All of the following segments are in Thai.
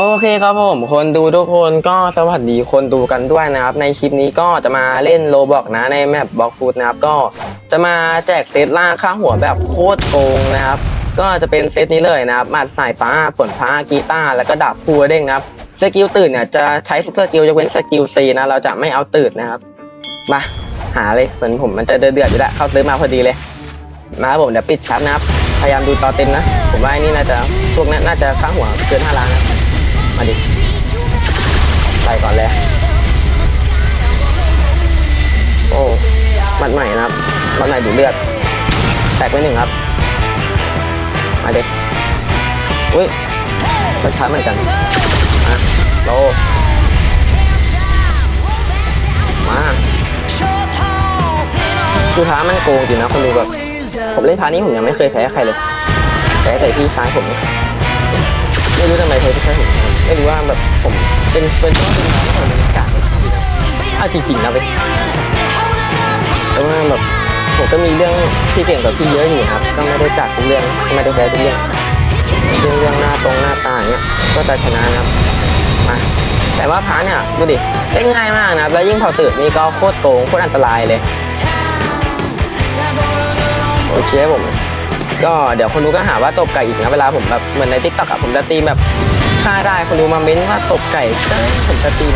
โอเคครับผมคนดูทุกคนก็สวัสดีคนดูกันด้วยนะครับ ในคลิปนี้ก็จะมาเล่นโลบอกนะในแมปบล็อกฟูดนะครับก็จะมาแจกเซตล่าค่าหัวแบบโคตรโกงนะครับ ก็จะเป็นเซตนี้เลยนะครับมัดสายฟ้าผลฟ้ากีตาร์แล้วก็ดาบพูเด้งนะครับสกิลตื่นเนี่ยจะใช้ทุกสกิลยกเว้นสกิลซีนะเราจะไม่เอาตื่นนะครับ มาหาเลยเหมือนผมมันจะเดือดๆอยู่แล้วเข้าซื้อมาพอดีเลย มาครับผมเดี๋ยวปิดชัดนะครับพยายามดูจอเต็มนะ ผมว่าอ้นี่น่าจะพวกนั้นน่าจะค่าหัวเกินห้าล้านนะ มาดิใส่ก่อนเลย โอ้มัดใหม่นะครับมัดใหม่ดูเลือด แตกไปหนึ่งครับ มาดิอุ้ยมันช้าเหมือนกันมาโลมาคือท้ามันโกงจริงนะคนดูแบบผมเล่นพานี้ผมยังไม่เคยแพ้ใครเลยแพ้แต่พี่ชายผมเนี่ยไม่รู้ทำไมแพ้พี่ชายผม ไม่รู้ว่าแบบผมเป็นเป็นเพราะเป็นน้องคนเป็นกาดในที่นะเอาจริงๆนะเว้ยแต่ว่าแบบผมก็มีเรื่องที่เก่งกว่าพี่เยอะอยู่นะครับ ก็ไม่ได้จัดทุกเรื่องไม่ได้แพ้ทุกเรื่องเช่นเรื่องหน้าตรงหน้าตาอย่างเงี้ยก็จะชนะนะครับมาแต่ว่าพาร์ทเนี่ยดูดิเล่นง่ายมากนะครับแล้วยิ่งพอตื่นนี่ก็โคตรโกงโคตรอันตรายเลยโอเคครับผมก็เดี๋ยวคนดูก็หาว่าตบไก่อีกนะเวลาผมแบบเหมือนในทิกตอกอะผมจะตีมแบบ ฆ่าได้คนดูมาเม้นว่าตบไก่เอ้ผมจะตีม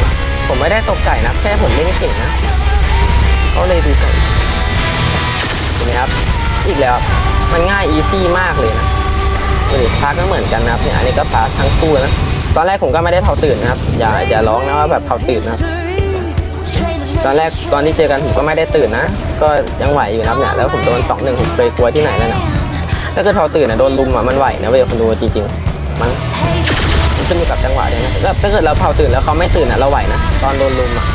ผมไม่ได้ตบไก่นะแค่ผมเล่นเก่งนะเขาเลยดูไก่เห็นไหมครับ อีกแล้วมันง่ายอีซี่มากเลยนะดูดิพาก็เหมือนกันนะครับเนี่ยอันนี้ก็พาทั้งคู่นะตอนแรกผมก็ไม่ได้เผาตื่นนะครับ อย่าอย่าร้องนะว่าแบบเผาตื่นนะตอนแรกตอนที่เจอกันผมก็ไม่ได้ตื่นนะ ก็ยังไหวอยู่นะเนี่ยแล้วผมโดนสองหนึ่งผมเคยกลัวที่ไหนแล้วนะถ้าเกิดพอตื่นนะโดนลุมอะมันไหวนะเว้ยคนดูจริงๆมันมัน ขึ้นอยู่กับจังหวะด้วยนะแบบถ้าเกิดเราเผาตื่นแล้วเขาไม่ตื่นอะเราไหวนะตอนโดนลุมอะ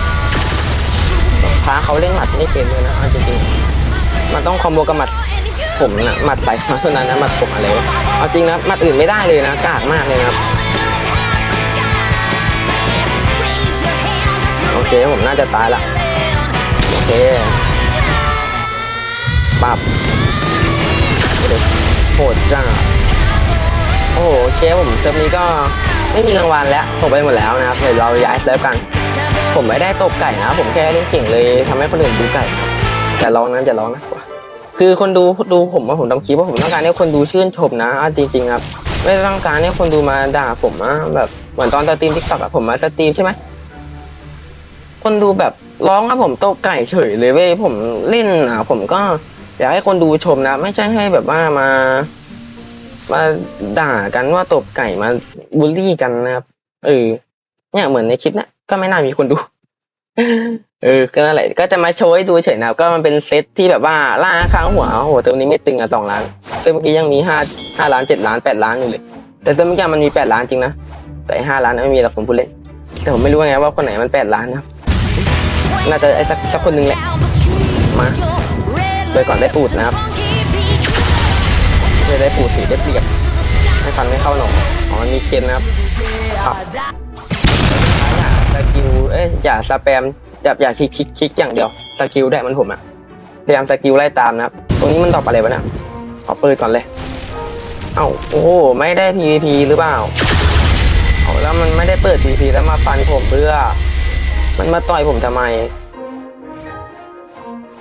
พาเขาเล่นหมัดไม่เป็นเลยนะเอาจริงๆมันต้องคอมโบกับหมัดผมนะหมัดสายฟ้าเท่านั้นนะหมัดผมอะไรวะเอาจริงนะหมัดอื่นไม่ได้เลยนะกากมากเลยนะครับโอเคผมน่าจะตายละโอเคปับโหดจ้า โอ้โหโอเคผมเซิร์ฟนี้ก็ไม่มีรางวัลแล้วตกไปหมดแล้วนะครับเดี๋ยวเราย้ายเซิร์ฟกัน ผมไม่ได้ตบไก่นะ ผมแค่เล่นเก่งเลยทำให้คนอื่นดูไก่อย่าร้องนะอย่าร้องนะคือคนดูดูผมว่าผมทำคลิปว่าผมต้องการให้คนดูชื่นชมนะจริงๆครับไม่ต้องการให้คนดูมาด่าผมนะแบบเหมือนตอนสตรีมทิกตอกอะผมมาสตรีมใช่ไหมคนดูแบบร้องครับผมตกไก่เฉยเลยเว้ยผมเล่นอะผมก็อยากให้คนดูชมนะ ไม่ใช่ให้แบบว่ามา มาด่ากันว่าตบไก่มาบูลลี่กันนะครับ เออ เนี่ยเหมือนในคลิปเนะก็ไม่น่ามีคนดู เออ ก็นั่นแหละก็จะมาโชว์ให้ดูเฉยนะครับ ก็มันเป็นเซตที่แบบว่าล่าข้างหัวโอ้โหตัวนี้ไม่ตึงอะสองล้านซึ่งเมื่อกี้ยังมีห้าห้าล้านเจ็ดล้านแปดล้านอยู่เลย แต่ตัวเมื่อกี้มันมีแปดล้านจริงนะ แต่ห้าล้านไม่มีหรอกผมพูดเล่น แต่ผมไม่รู้ไงว่าคนไหนมันแปดล้านนะน่าจะไอ้สักสักคนหนึ่งแหละ มาโดยก่อนได้ปูดนะครับ ไม่ได้ปูสีได้เปรียบไม่ฟันไม่เข้าหนอกอ๋อมันมีเคนนะครับครับอย่าสกิลเอ้ยอย่าสแปมอย่าอย่าคลิกคลิกคลิกอย่างเดียวสกิลได้มันผมอะพยายามสกิลไล่ตามนะครับตรงนี้มันตอบอะไรวะเนี่ยขอเปิดก่อนเลย เอ้าโอ้โหไม่ได้ PVP หรือเปล่าเอาแล้วมันไม่ได้เปิด PVP แล้วมาฟันผมเพื่อ มันมาต่อยผมทำไม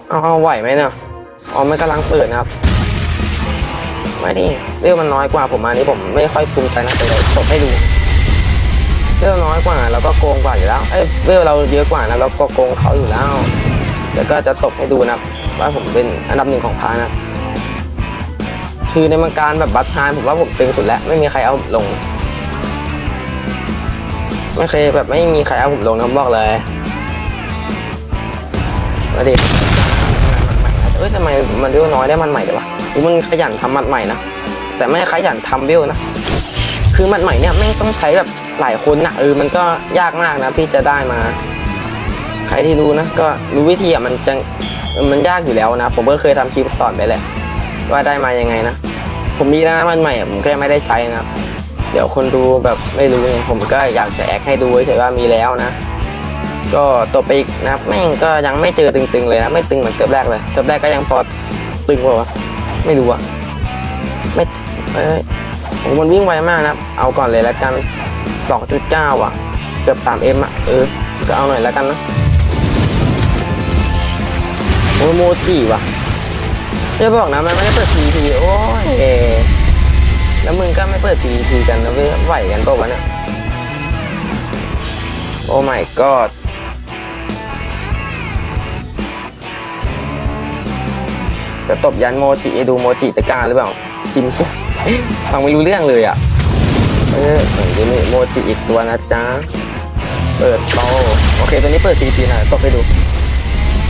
เอาเอาไหวไหมเนี่ยอ๋อมันกำลังเปิดนะครับ ไม่ดิเวลมันน้อยกว่าผมมานี่ผมไม่ค่อยภูมิใจนะแต่เดี๋ยตบให้ดูเวลน้อยกว่าเราก็โกงกว่าอยู่แล้วเอ้ยเวลเราเยอะกว่านะเราก็โกงเขาอยู่แล้วเดี๋ยวก็จะตบให้ดูนะว่าผมเป็นอันดับหนึ่งของพานะคือในมังการแบบบัตรทานผมว่าผมตึงสุดแล้วไม่มีใครเอาผมลง ไม่เคยแบบไม่มีใครเอาผมลงนะบอกเลยมาดิเอ้ยทำไมมันเวลน้อยได้มันใหม่เลยวะ มันขยันทำมันใหม่นะ แต่ไม่ขยันทำเวลนะ คือมันใหม่เนี่ยแม่งต้องใช้แบบหลายคนนะเออมันก็ยากมากนะที่จะได้มา ใครที่รู้นะก็รู้วิธีอะมันจะมันยากอยู่แล้วนะ ผมก็เคยทำคลิปสอนไปแหละ ว่าได้มายังไงนะ ผมมีนะมันใหม่ผมแค่ไม่ได้ใช้นะ เดี๋ยวคนดูแบบไม่รู้ไงผมก็อยากจะแอคให้ดูเฉยว่ามีแล้วนะ ก็ตัวไปอีกนะแม่งก็ยังไม่เจอตึงๆเลยนะ ไม่ตึงเหมือนเซิร์ฟแรกเลยเซิร์ฟแรกก็ยังพอตึงกว่า ไม่รู้อะไม่เอ้ยผมมันวิ่งไวมากนะเอาก่อนเลยแล้วกันสองจุดเก้าอะ เกือบสามเอ็มอะ เออ ก็เอาหน่อยแล้วกันนะโอ้โมจิว่ะจะบอกนะมันไม่ได้เปิด PVP โอ้ยเอแล้วมึงก็ไม่เปิด PVP กันนะเว้ยไหวกันปล่าวะเนี่ยโอ้ my god จะตบยันโมจิให้ดูโมจิจะกล้าหรือเปล่าพิมพ์ฟังไม่รู้เรื่องเลยอะ เออเดี๋ยวมีโมจิอีกตัวนะจ๊ะ เปิดสโตโอเคตัวนี้เปิด PVP นะตบไปดู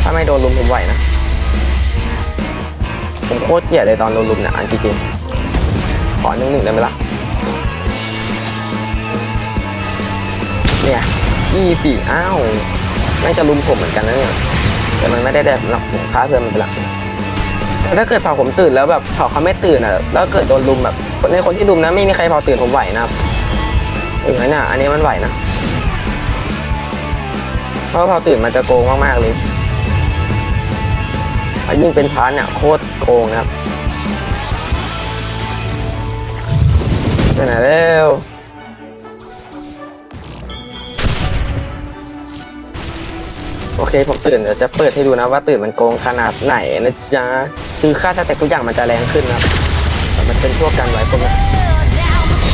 ถ้าไม่โดนลุมผมไหวนะ ผมโคตรเกลียดเลยตอนโดนลุมเนี่ยอันจริงๆขอหนึ่งหนึ่งได้ไหมล่ะ เนี่ยยี่สี่อ้าวไม่งจะลุมผมเหมือนกันนะเนี่ย แต่มันไม่ได้แบบหรอกผมฆ่าเพื่อนมันไปละแต่ ถ้าเกิดเผาผมตื่นแล้วแบบเผาเขาไม่ตื่นอะแล้วเกิดโดนลุมแบบในคนที่ลุมนะไม่มีใครเผาตื่นผมไหวนะครับอย่างนั้นอะอันนี้มันไหวนะเพราะเผาตื่นมันจะโกงมากๆเลยยิ่งเป็นพาร์ทเนี่ยโคตรโกงนะครับไปไหนแล้วโอเคผมตื่นเดี๋ยวจะเปิดให้ดูนะว่าตื่นมันโกงขนาดไหนนะจ๊ะ คือค่าสแต็กทุกอย่างมันจะแรงขึ้นนะครับแต่มันเป็นพวกกันไว้พวกนี้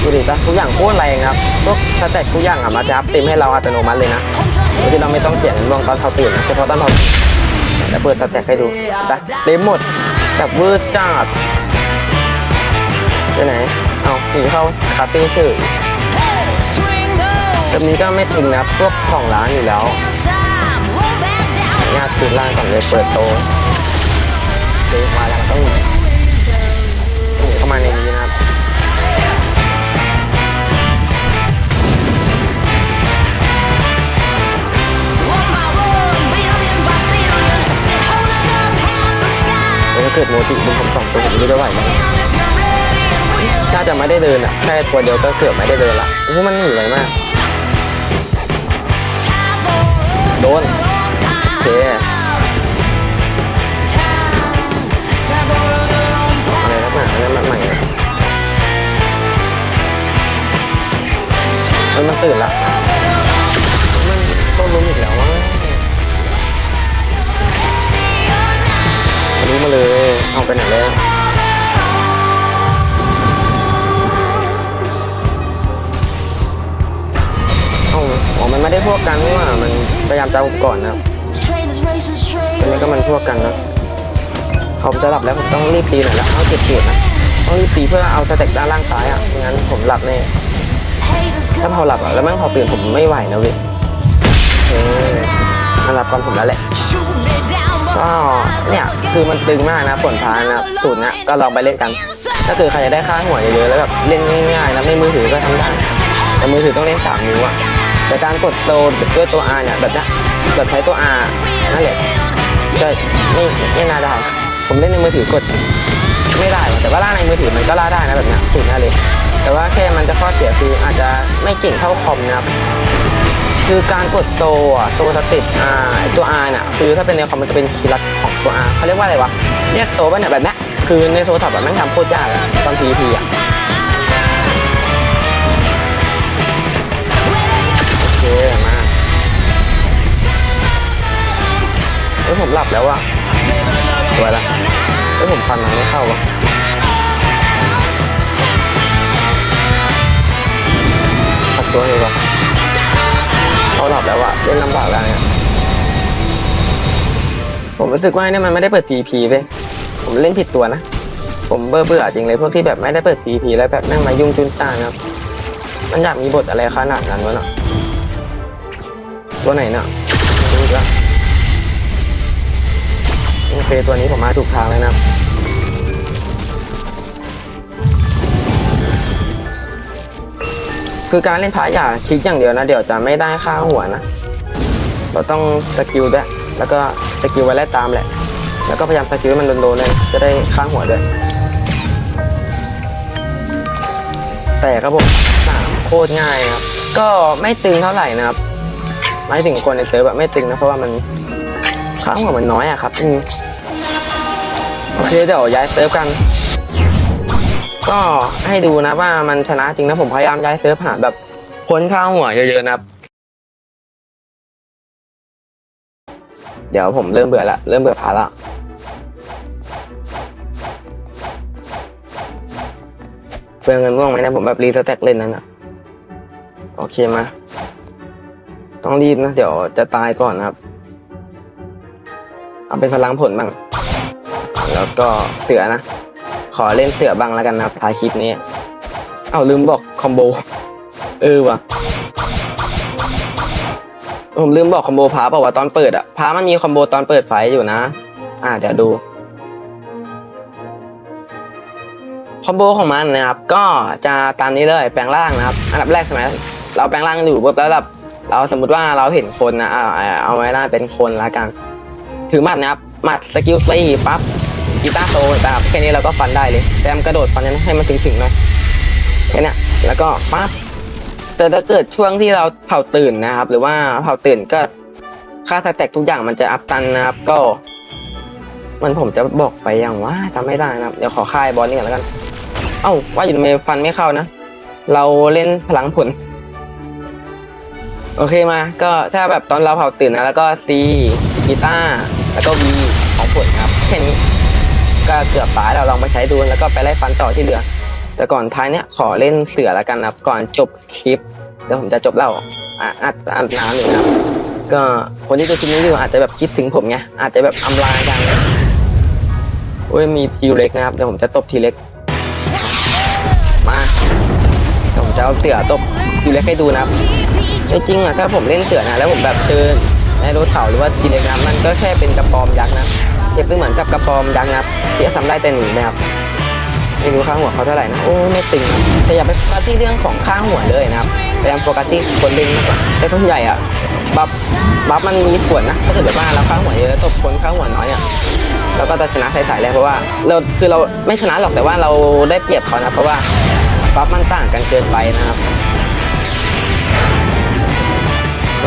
ดูดิปะทุกอย่างโคตรแรงครับพวกสแต็กทุกอย่างอะมาจะอัพเต็มให้เราอัตโนมัติเลยนะโดยที่เราไม่ต้องเสียเงินรวงตอนเขาตื่นนะเฉพาะตอนเราจะเปิดสแต็กให้ดูปะเต็มหมดแบบเวอร์จัดไปไหนเอาหนีเข้าคาเฟ่เฉยแบบนี้ก็ไม่ถึงนะพวกสองล้านอยู่แล้วญาติซื้อล่างก่อนเลยเปิดโต ซื้อมาแล้วต้องหนีต้องหนีเข้ามาในนี้นะครับถ้าเกิดโมจิเป็นผมสองตัวผมไม่ได้ไหวนะน่าจะไม่ได้เดินอะแค่ตัวเดียวก็เกือบไม่ได้เดินละเพราะมันหนีไวมาก โดน มันตื่นละมันต้นลุ้มอีกแล้ววะรู้มาเลย เอาไปไหนแล้วเอาอ๋อมันไม่ได้พวกกันนี่ว่ามันพยายามจะเอาก่อนนะอันนี้ก็มันพวกกันนะผมจะหลับแล้วผมต้องรีบตีหน่อยและเอาเก็บเกียรนะต้องรีบตีเพื่อเอาสเต็กด้านล่างซ้ายอะไม่งั้นผมหลับแน่ ถ้าพอหลับอะแล้วแม่งพอตื่นผมไม่ไหวนะเว้ยเออมาหลับก่อนผมแล้วแหละก็เนี่ยคือมันตึงมากนะผลพานะสูตรนี้ยก็ลองไปเล่นกัน ถ้าเกิดใครจะได้ค่าหัวเยอะๆแล้วแบบเล่นง่ายๆนะในมือถือก็ทำได้แต่มือถือต้องเล่นสามนิ้วอะแต่การกดโซลด้วยตัว R เนี่ยแบบเนี้ยแบบใช้ตัว R นั่นแหละจะไม่ไม่น่าได้ผมเล่นในมือถือกดไม่ได้แต่ว่าล่าในมือถือมันก็ล่าได้นะแบบเนี้ยสูตรน่าเลย แต่ว่าแค่มันจะข้อเสียคืออาจจะไม่เก่งเท่าคอมนะครับคือการกดโซอะโซสติปอ่าไอตัว R น่ะคือถ้าเป็นในคอมมันจะเป็นคีย์ลัดของตัว R เขาเรียกว่าอะไรวะเรียกตัวว่าเนี่ยแบบนี้คือในโซทับแบบแม่งทำโคตรยากตอน PVP อะโอเคมาเฮ้ยผมหลับแล้วอะตัวละเฮ้ยผมฟันมันไม่เข้าวะ ตัดตัวเลยวะเขาหลับแล้วอะเล่นลำบากแล้วเนี่ยผมรู้สึกว่าเนี่ยมันไม่ได้เปิด PVP เว้ยผมเล่นผิดตัวนะ ผมเบื่อเบื่อจริงเลยพวกที่แบบไม่ได้เปิด PVP แล้วแบบแม่งมายุ่งจุนจ้านครับ มันอยากมีบทอะไรขนาดนั้นวะเนาะตัวไหนเนาะไม่รู้ละโอเคตัวนี้ผมมาถูกทางแล้วนะ คือการเล่นพาอย่าคลิกอย่างเดียวนะ เดี๋ยวจะไม่ได้ค่าหัวนะ เราต้องสกิลด้วย แล้วก็สกิลไว้ไล่ตามแหละ แล้วก็พยายามสกิลให้มันโดนๆเลยจะได้ค่าหัวด้วย แต่ครับผมสามโคตรง่ายครับ ก็ไม่ตึงเท่าไหร่นะครับหมายถึงคนในเซิร์ฟแบบไม่ตึงนะ เพราะว่ามันค่าหัวมันน้อยอะครับอืมโอเคเดี๋ยวย้ายเซิร์ฟกัน ก็ให้ดูนะว่ามันชนะจริงนะผมพยายามย้ายเซิร์ฟหาแบบพ้นข้างหัวเยอะๆนะครับ เดี๋ยวผมเริ่มเบื่อละเริ่มเบื่อพาละเปลืองเงินม่วงไหมนะผมแบบรีสแต็กเล่นนั้นอะโอเคมาต้องรีบนะ เดี๋ยวจะตายก่อนนะครับ เอาเป็นพลังผลบ้างแล้วก็เสือนะ ขอเล่นเสือบ้างแล้วกันนะครับท้ายคลิปนี้ เอาลืมบอกคอมโบ เออว่ะ ผมลืมบอกคอมโบพาเปล่าวะตอนเปิดอะพามันมีคอมโบตอนเปิดไฟอยู่นะ อ่าเดี๋ยวดู คอมโบของมันนะครับ ก็จะตามนี้เลยแปลงร่างนะครับ อันดับแรกใช่ไหมเราแปลงร่างอยู่ปุ๊บแล้วแบบเราสมมติว่าเราเห็นคนนะเอาเอาไว้หน้าเป็นคนละกัน ถือหมัดนะครับหมัดสกิลซีปั๊บ กีตาร์โซนะครับแค่นี้เราก็ฟันได้เลยแต้มกระโดดฟันนั้นให้มันถึงถึงๆหน่อยแค่นี้แล้วก็ปั๊บแต่ถ้าเกิดช่วงที่เราเผาตื่นนะครับ หรือว่าเผาตื่นก็ค่าสแต็กทุกอย่างมันจะอัพตันนะครับ ก็ มันผมจะบอกไปอย่างว่าจำไม่ได้นะครับ เดี๋ยวขอค่ายบอลนี่ก่อนแล้วกัน เอ้าว่าอยู่ทำไมฟันไม่เข้านะ เราเล่นพลังผล โอเคมา ก็ถ้าแบบตอนเราเผาตื่นนะแล้วก็ C กีตาร์แล้วก็ V ของผลครับ ก็เกือบตายเราลองไปใช้ดูแล้วก็ไปไล่ฟันต่อที่เหลือ แต่ก่อนท้ายเนี้ยขอเล่นเสือแล้วกันนะครับ ก่อนจบคลิปเดี๋ยวผมจะจบเล่าอะอัดอัดน้ำอยู่นะครับก็คนที่ดูคลิปนี้อยู่อาจจะแบบคิดถึงผมไงอาจจะแบบอำลากันโอ้ยมีทีเล็กนะครับเดี๋ยวผมจะตบทีเล็กมาเดี๋ยวผมจะเอาเสือตบทีเล็กให้ดูนะครับจริงๆอะถ้าผมเล่นเสือนะแล้วผมแบบเจอในรถเถาหรือว่าทีเล็กนะมันก็แค่เป็นกระปอมยักษ์นะเก็บเหมือน กับกระปอมยักษ์นะครับเสียสำได้แต่หนีนะครับไม่รู้ข้างหัวเขาเท่าไหร่นะโอ้ไม่ตึงนะแต่อย่าไปโฟกัสที่เรื่องของข้างหัวเลยนะครับพยายามโฟกัสที่คนเล่นมากกว่าแต่ส่วนใหญ่อะบัฟบัฟมันมีส่วนนะถ้าเกิดแบบว่าเราข้างหัวเยอะตบคนข้างหัวน้อยเนี่ยเราก็จะชนะใสๆเลยเพราะว่าเราคือเราไม่ชนะหรอกแต่ว่าเราได้เปรียบเขานะเพราะว่าบัฟมันต่างกันเกินไปนะครับ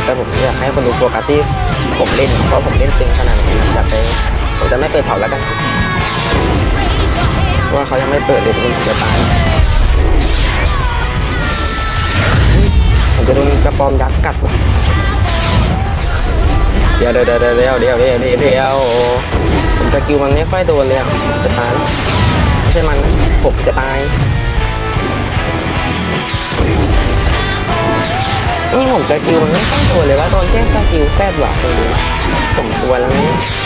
แต่ผมอยากให้คนดูโฟกัสที่ผมเล่นเพราะผมเล่นตึงขนาดนี้อยากไป จะไม่เปิดเขาแล้วกันว่าเขายังไม่เปิดเดี๋ยวผมจะตายผมจะโดนกระปอมยักษ์กัดว่ะเดี๋ยวเดี๋ยวเดี๋ยวเดี๋ยวเดี๋ยวเดี๋ยวเดี๋ยวผมสกิลมันไม่ค่อยโดนเลยอะจะตายใช่มันผมจะตายนี่ผมสคิวมันไม่ค่อยโดนเลยว่าตอนเช่นสกิลแซดว่ะผมชวนแล้วเนี่ย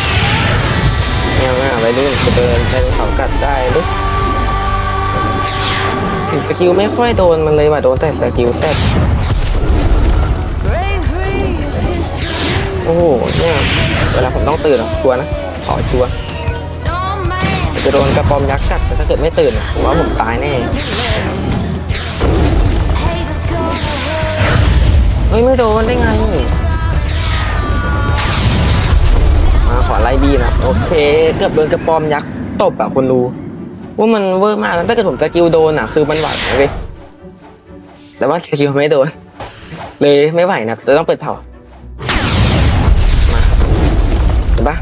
ไปรุ่นจะเดินไปเขากัดได้หรือถึงสกิลไม่ค่อยโดนมันเลยว่ะโดนแต่สกิลแซดโอ้โหเนี่ยเวลาผมต้องตื่นอะชัวนะขอชัวจะโดนกระปอมยักษ์กัดแต่ถ้าเกิดไม่ตื่นผมว่าผมตายแน่เฮ้ยไม่โดนได้ไง ล่บีนะโอเคเกือบโดนกระปอมยักษ์ตบอะคนดูว่ามันเวอร์มากแล้วถ้าเกิดผมสกิลโดนอะคือมันไหวนะเว้ยแต่ว่าสกิลไม่โดน เลยไม่ไหวนะจะต้องเปิดเผามาเห็นปะ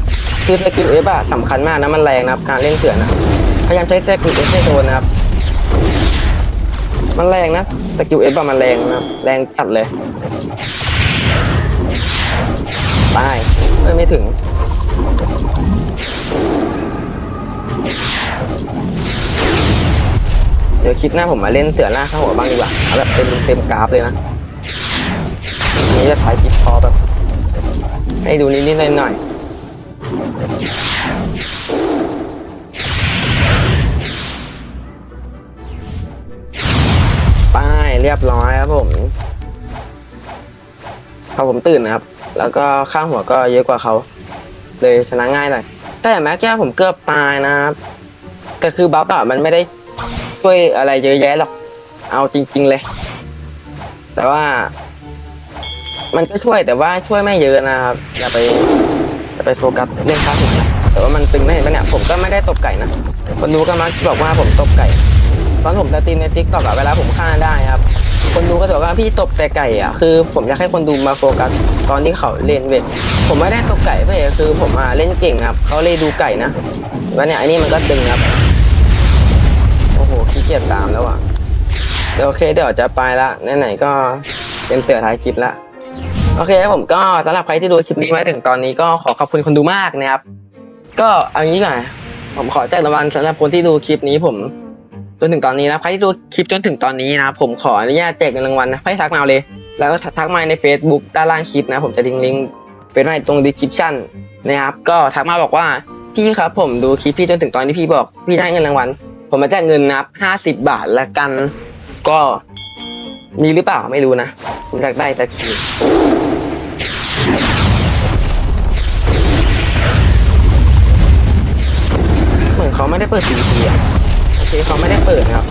คือสกิลเอฟอะสำคัญมากนะมันแรงนะครับการเล่นเสือนะพยายามใช้สกิลเอฟให้โดนนะครับมันแรงนะสกิลเอฟอะมันแรงนะแรงจัดเลยตายไม่ถึง เดี๋ยวคลิปหน้าผมมาเล่นเสือหน้าข้างหัวบ้างดีกว่าเอาแบบเต็มเต็มกราฟเลยนะอันนี้จะถ่ายคลิปพอแบบให้ดูนิดๆหน่อยๆป้ายเรียบร้อยครับผมพอผมตื่นนะครับ แล้วก็ข้างหัวก็เยอะกว่าเขา เลยชนะง่ายหน่อยแต่แม้แค่ผมเกือบตายนะครับแต่คือบัฟอะมันไม่ได้ช่วยอะไรเยอะแยะหรอก เอาจริง ๆเลย แต่ว่า มันก็ช่วยแต่ว่าช่วยไม่เยอะนะครับอย่าไปอย่าไปโฟกัสเรื่องข้างหัวนะแต่ว่ามันตึงได้เห็นปะเนี่ยผมก็ไม่ได้ตบไก่นะคนดูก็มักบอกว่าผมตบไก่ ตอนผมสตรีมในทิกตอกอะเวลาผมฆ่าได้ครับ คนดูก็จะบอกว่าพี่ตบแต่ไก่อะคือ ผมอยากให้คนดูมาโฟกัสตอนที่เขาเล่นเว้ยผมไม่ได้ตบไก่เว้ยคือ ผมอะเล่นเก่งครับเขาเลยดูไก่นะแล้วเนี่ยอันนี้มันก็ตึงครับโอ้โหขี้เกียจตามแล้วอะเดี๋ยวโอเคเดี๋ยวจะไปละไหนๆก็เป็นเสือท้ายคลิปละโอเคผมก็สำหรับใครที่ดูคลิปนี้มาถึงตอนนี้ก็ขอขอบคุณคนดูมากนะครับ ก็เอางี้ก่อนผมขอแจกรางวัลสำหรับคนที่ดูคลิปนี้ผม จนถึงตอนนี้นะใครที่ดูคลิปจนถึงตอนนี้นะผมขออนุญาตแจกเงินรางวัลนะให้ทักมาเลย แล้วก็ทักมาใน Facebook ด้านล่างคลิปนะ ผมจะทิ้งลิงก์เฟซไว้ตรง description นะครับก็ทักมาบอกว่าพี่ครับผมดูคลิปพี่จนถึงตอนที่พี่บอกพี่ได้เงินรางวัลผมมาแจกเงินนะครับห้าสิบบาทละกัน ก็มีหรือเปล่าไม่รู้นะผมอยากได้สักทีเหมือนเขาไม่ได้เปิดทีวีอะ เคเขาไม่ได้เปิดครับ